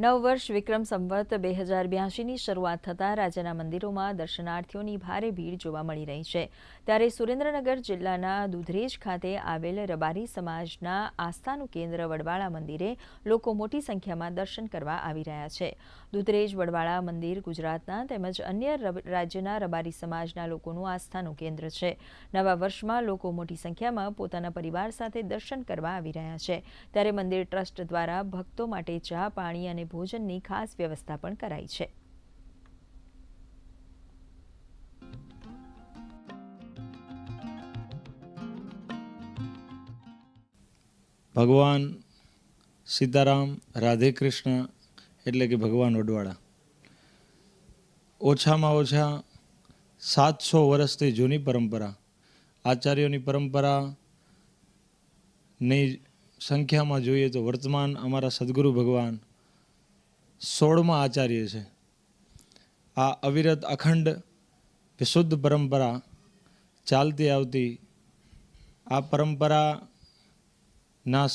નવ વર્ષ વિક્રમ સંવત બે હજાર બ્યાસીની શરૂઆત થતાં રાજ્યના મંદિરોમાં દર્શનાર્થીઓની ભારે ભીડ જોવા મળી રહી છે. ત્યારે સુરેન્દ્રનગર જિલ્લાના દુધરેજ ખાતે આવેલ રબારી સમાજના આસ્થાનું કેન્દ્ર વડવાળા મંદિરે લોકો મોટી સંખ્યામાં દર્શન કરવા આવી રહ્યા છે. દુધરેજ વડવાળા મંદિર ગુજરાતના તેમજ અન્ય રાજ્યના રબારી સમાજના લોકોનું આસ્થાનું કેન્દ્ર છે. નવા વર્ષમાં લોકો મોટી સંખ્યામાં પોતાના પરિવાર સાથે દર્શન કરવા આવી રહ્યા છે. ત્યારે મંદિર ટ્રસ્ટ દ્વારા ભક્તો માટે ચા, પાણી અને ભોજનની ખાસ વ્યવસ્થા પણ કરાઈ છે. ભગવાન સીતારામ, રાધે કૃષ્ણ એટલે કે ભગવાન વડવાળા. ઓછામાં ઓછા સાતસો વર્ષથી જૂની પરંપરા. આચાર્યોની પરંપરાની સંખ્યામાં જોઈએ તો વર્તમાન અમારા સદગુરુ ભગવાન સોળમાં આચાર્ય છે. આ અવિરત અખંડ વિશુદ્ધ પરંપરા ચાલતી આવતી આ પરંપરાના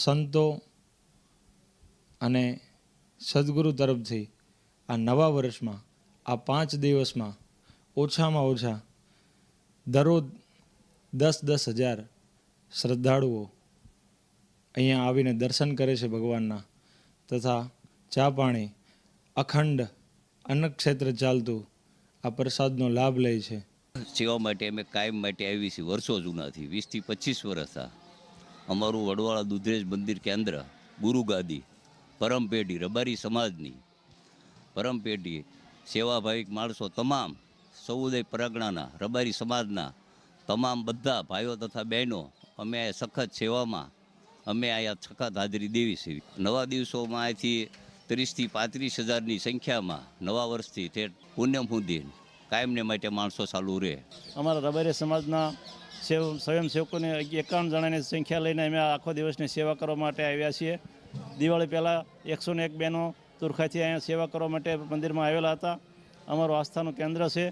સંતો અને સદગુરુ તરફથી આ નવા વર્ષમાં, આ પાંચ દિવસમાં ઓછામાં ઓછા દરરોજ દસ દસ હજાર શ્રદ્ધાળુઓ અહીંયા આવીને દર્શન કરે છે ભગવાનના તથા ચા પાણી અખંડ અન્નક્ષેત્ર ચાલતું આ પ્રસાદનો લાભ લે છે. સેવા માટે અમે કાયમ માટે આવી છીએ. વર્ષો જૂનાથી વીસથી પચીસ વર્ષ અમારું વડવાળા દુધરેજ મંદિર કેન્દ્ર ગુરુગાદી પરમપેઢી રબારી સમાજની. પરમપેઢી સેવાભાવિક માણસો તમામ સૌદય પરગણાના, રબારી સમાજના, તમામ બધા ભાઈઓ તથા બહેનો, અમે સખત સેવામાં, અમે અહીંયા સખત હાજરી દેવી છે. નવા દિવસોમાં અહીંથી ત્રીસથી પાંત્રીસ હજારની સંખ્યામાં નવા વર્ષથી ઠેઠ પૂનમ સુધી કાયમને માટે માણસો ચાલુ રહે. અમારા રબારી સમાજના સેવ, સ્વયંસેવકોને એકાવન જણાની સંખ્યા લઈને અમે આખો દિવસની સેવા કરવા માટે આવ્યા છીએ. દિવાળી પહેલાં એકસો ને એક બહેનો તુરખાથી અહીંયા સેવા કરવા માટે મંદિરમાં આવેલા હતા. અમારું આસ્થાનું કેન્દ્ર છે.